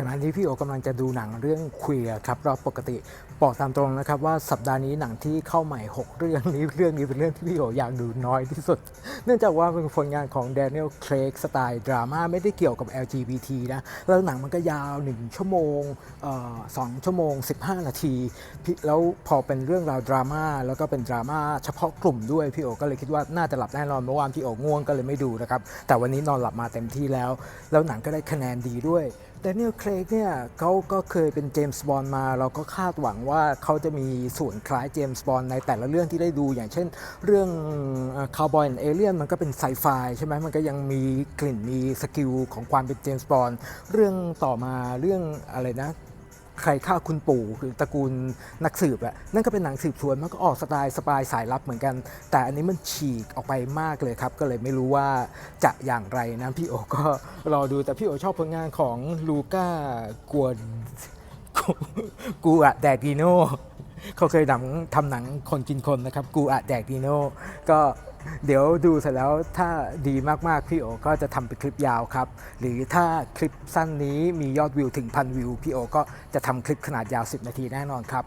ขณะนี้พี่โอกำลังจะดูหนังเรื่องเคลียร์ครับเราปกติบอกตามตรงนะครับว่าสัปดาห์นี้หนังที่เข้าใหม่ 6 เรื่องนี้เรื่องนี้เป็นเรื่องที่พี่โออยากดูน้อยที่สุด เนื่องจากว่าเป็นผลงานของแดเนียลเครกสไตล์ดราม่าไม่ได้เกี่ยวกับ LGBT นะแล้วหนังมันก็ยาว 1 ชั่วโมงสองชั่วโมง 15 นาที แล้วพอเป็นเรื่องราวดราม่าแล้วก็เป็นดราม่าเฉพาะกลุ่มด้วยพี่โอก็เลยคิดว่าน่าจะหลับแน่นอนเมื่อวานพี่โอง่วงก็เลยไม่ดูนะครับแต่วันนี้นอนหลับมาเต็มที่แล้ว แล้วหนังก็ได้คะแนนดีด้วยแดเนียล เครกเนี่ยเขาก็เคยเป็นเจมส์บอนด์มา เราก็คาดหวังว่าเขาจะมีส่วนคล้ายเจมส์บอนด์ในแต่ละเรื่องที่ได้ดู อย่างเช่น เรื่องคาวบอยและเอเลียนมันก็เป็นไซไฟใช่ไหมมันก็ยังมีกลิ่นมีสกิลของความเป็นเจมส์บอนด์เรื่องต่อมาเรื่องอะไรนะ ใครฆ่าคุณปู่คือตระกูลนักสืบอะนั่นก็เป็นหนังสืบสวนมันก็ออกสไตล์สปายสายลับเหมือนกัน แต่อันนี้มันฉีกออกไปมากเลยครับ ก็เลยไม่รู้ว่าจะอย่างไรนะพี่โอก็รอดูแต่พี่โอชอบผลงานของลูก้ากวนกูอะแดกดีโน เขาเคยหนังทำหนังคนกินคนนะครับ กูอะแดกดีโน่ก็เดี๋ยวดูเสร็จแล้วถ้าดีมากๆ พี่โอก็จะทำเป็นคลิปยาวครับ หรือถ้าคลิปสั้นนี้มียอดวิวถึงพันวิว พี่โอก็จะทำคลิปขนาดยาว 10 นาทีแน่นอนครับ